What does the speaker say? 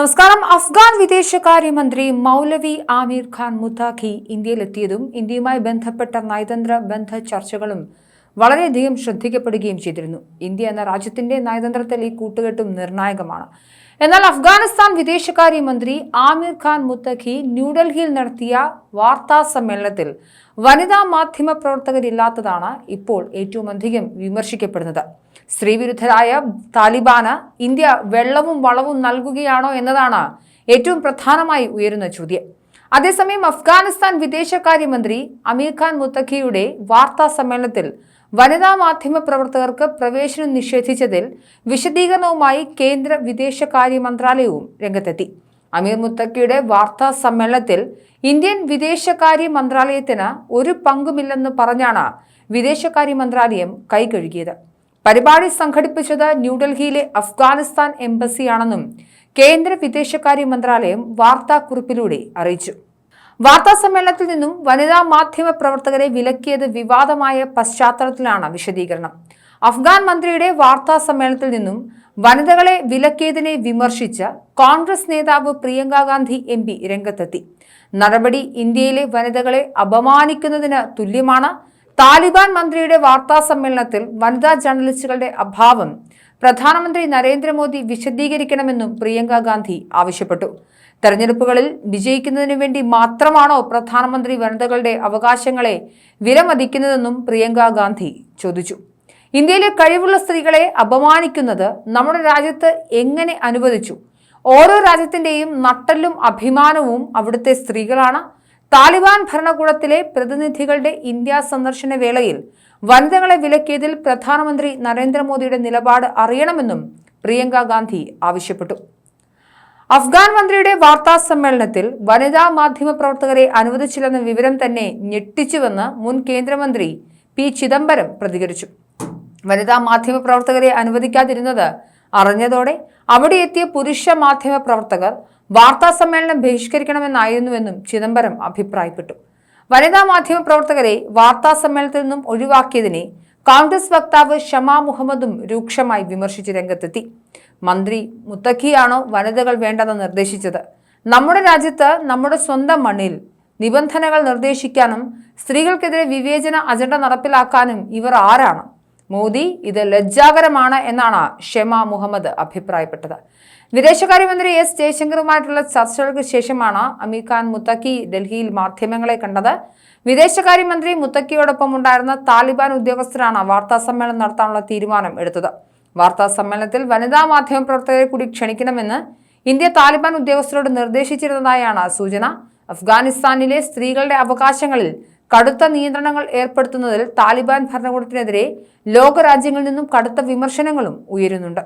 നമസ്കാരം. അഫ്ഗാൻ വിദേശകാര്യമന്ത്രി മൗലവി ആമീർ ഖാൻ മുത്താഖി ഇന്ത്യയിലെത്തിയതും ഇന്ത്യയുമായി ബന്ധപ്പെട്ട നയതന്ത്ര ബന്ധ ചർച്ചകളും വളരെയധികം ശ്രദ്ധിക്കപ്പെടുകയും ചെയ്തിരുന്നു. ഇന്ത്യ എന്ന രാജ്യത്തിന്റെ നയതന്ത്രത്തിൽ ഈ കൂട്ടുകെട്ടും നിർണായകമാണ്. എന്നാൽ അഫ്ഗാനിസ്ഥാൻ വിദേശകാര്യമന്ത്രി ആമിർ ഖാൻ മുത്തഖി ന്യൂഡൽഹിയിൽ നടത്തിയ വാർത്താ സമ്മേളനത്തിൽ വനിതാ മാധ്യമ പ്രവർത്തകരില്ലാത്തതാണ് ഇപ്പോൾ ഏറ്റവും അധികം വിമർശിക്കപ്പെടുന്നത്. സ്ത്രീവിരുദ്ധരായ താലിബാന് ഇന്ത്യ വെള്ളവും വളവും നൽകുകയാണോ എന്നതാണ് ഏറ്റവും പ്രധാനമായി ഉയരുന്ന ചോദ്യം. അതേസമയം അഫ്ഗാനിസ്ഥാൻ വിദേശകാര്യമന്ത്രി അമീർ ഖാൻ മുത്തഖിയുടെ വാർത്താ സമ്മേളനത്തിൽ വനിതാ മാധ്യമ പ്രവർത്തകർക്ക് പ്രവേശനം നിഷേധിച്ചതിൽ വിശദീകരണവുമായി കേന്ദ്ര വിദേശകാര്യ മന്ത്രാലയവും രംഗത്തെത്തി. അമീർ മുത്തക്കിയുടെ വാർത്താ സമ്മേളനത്തിൽ ഇന്ത്യൻ വിദേശകാര്യ മന്ത്രാലയത്തിന് ഒരു പങ്കുമില്ലെന്ന് പറഞ്ഞാണ് വിദേശകാര്യ മന്ത്രാലയം കൈകഴുകിയത് പരിപാടി സംഘടിപ്പിച്ചത് ന്യൂഡൽഹിയിലെ അഫ്ഗാനിസ്ഥാൻ എംബസിയാണെന്നും കേന്ദ്ര വിദേശകാര്യ മന്ത്രാലയം വാർത്താക്കുറിപ്പിലൂടെ അറിയിച്ചു. വാർത്താ സമ്മേളനത്തിൽ നിന്നും വനിതാ മാധ്യമ പ്രവർത്തകരെ വിലക്കിയത് വിവാദമായ പശ്ചാത്തലത്തിലാണ് വിശദീകരണം. അഫ്ഗാൻ മന്ത്രിയുടെ വാർത്താ സമ്മേളനത്തിൽ നിന്നും വനിതകളെ വിലക്കിയതിനെ വിമർശിച്ച കോൺഗ്രസ് നേതാവ് പ്രിയങ്ക ഗാന്ധി എം പി രംഗത്തെത്തി. നടപടി ഇന്ത്യയിലെ വനിതകളെ അപമാനിക്കുന്നതിന് തുല്യമാണ് താലിബാൻ മന്ത്രിയുടെ വാർത്താ സമ്മേളനത്തിൽ വനിതാ ജേർണലിസ്റ്റുകളുടെ അഭാവം പ്രധാനമന്ത്രി നരേന്ദ്രമോദി വിശദീകരിക്കണമെന്നും പ്രിയങ്ക ഗാന്ധി ആവശ്യപ്പെട്ടു. തെരഞ്ഞെടുപ്പുകളിൽ വിജയിക്കുന്നതിനു വേണ്ടി മാത്രമാണോ പ്രധാനമന്ത്രി വനിതകളുടെ അവകാശങ്ങളെ വിലമതിക്കുന്നതെന്നും പ്രിയങ്ക ഗാന്ധി ചോദിച്ചു. ഇന്ത്യയിലെ കഴിവുള്ള സ്ത്രീകളെ അപമാനിക്കുന്നത് നമ്മുടെ രാജ്യത്ത് എങ്ങനെ അനുവദിച്ചു? ഓരോ രാജ്യത്തിന്റെയും നട്ടലും അഭിമാനവും അവിടുത്തെ സ്ത്രീകളാണ്. താലിബാൻ ഭരണകൂടത്തിലെ പ്രതിനിധികളുടെ ഇന്ത്യ സന്ദർശന വേളയിൽ വനിതകളെ വിലക്കിയതിൽ പ്രധാനമന്ത്രി നരേന്ദ്രമോദിയുടെ നിലപാട് അറിയണമെന്നും പ്രിയങ്ക ഗാന്ധി ആവശ്യപ്പെട്ടു. അഫ്ഗാൻ മന്ത്രിയുടെ വാർത്താ സമ്മേളനത്തിൽ വനിതാ മാധ്യമ പ്രവർത്തകരെ അനുവദിച്ചില്ലെന്ന വിവരം തന്നെ ഞെട്ടിച്ചുവെന്ന് മുൻ കേന്ദ്രമന്ത്രി പി ചിദംബരം പ്രതികരിച്ചു. വനിതാ മാധ്യമ പ്രവർത്തകരെ അനുവദിക്കാതിരുന്നത് അറിഞ്ഞതോടെ അവിടെ എത്തിയ പുരുഷ മാധ്യമ പ്രവർത്തകർ വാർത്താ സമ്മേളനം ബഹിഷ്കരിക്കണമെന്നായിരുന്നുവെന്നും ചിദംബരം അഭിപ്രായപ്പെട്ടു. വനിതാ മാധ്യമ പ്രവർത്തകരെ വാർത്താ സമ്മേളനത്തിൽ നിന്നും ഒഴിവാക്കിയതിനെ കോൺഗ്രസ് വക്താവ് ഷമാ മുഹമ്മദും രൂക്ഷമായി വിമർശിച്ച് രംഗത്തെത്തി. മന്ത്രി മുത്തഖിയാണോ വനിതകൾ വേണ്ടെന്ന് നിർദ്ദേശിച്ചത്. നമ്മുടെ രാജ്യത്ത് നമ്മുടെ സ്വന്തം മണ്ണിൽ നിബന്ധനകൾ നിർദ്ദേശിക്കാനും സ്ത്രീകൾക്കെതിരെ വിവേചന അജണ്ട നടപ്പിലാക്കാനും ഇവർ ആരാണ്? മോദി ഇത് ലജ്ജാകരമാണ് എന്നാണ് ഷെമ മുഹമ്മദ് അഭിപ്രായപ്പെട്ടത്. വിദേശകാര്യമന്ത്രി എസ് ജയശങ്കറുമായിട്ടുള്ള ചർച്ചകൾക്ക് ശേഷമാണ് അമീർ ഖാൻ മുത്തക്കി ഡൽഹിയിൽ മാധ്യമങ്ങളെ കണ്ടത്. വിദേശകാര്യമന്ത്രി മുത്തക്കിയോടൊപ്പം ഉണ്ടായിരുന്ന താലിബാൻ ഉദ്യോഗസ്ഥരാണ് വാർത്താ സമ്മേളനം നടത്താനുള്ള തീരുമാനം എടുത്തത്. വാർത്താ സമ്മേളനത്തിൽ വനിതാ മാധ്യമ പ്രവർത്തകരെ കൂടി ക്ഷണിക്കണമെന്ന് ഇന്ത്യ താലിബാൻ ഉദ്യോഗസ്ഥരോട് നിർദ്ദേശിച്ചിരുന്നതായാണ് സൂചന. അഫ്ഗാനിസ്ഥാനിലെ സ്ത്രീകളുടെ അവകാശങ്ങളിൽ കടുത്ത നിയന്ത്രണങ്ങൾ ഏർപ്പെടുത്തുന്നതിൽ താലിബാൻ ഭരണകൂടത്തിനെതിരെ ലോകരാജ്യങ്ങളിൽ നിന്നും കടുത്ത വിമർശനങ്ങളും ഉയരുന്നുണ്ട്.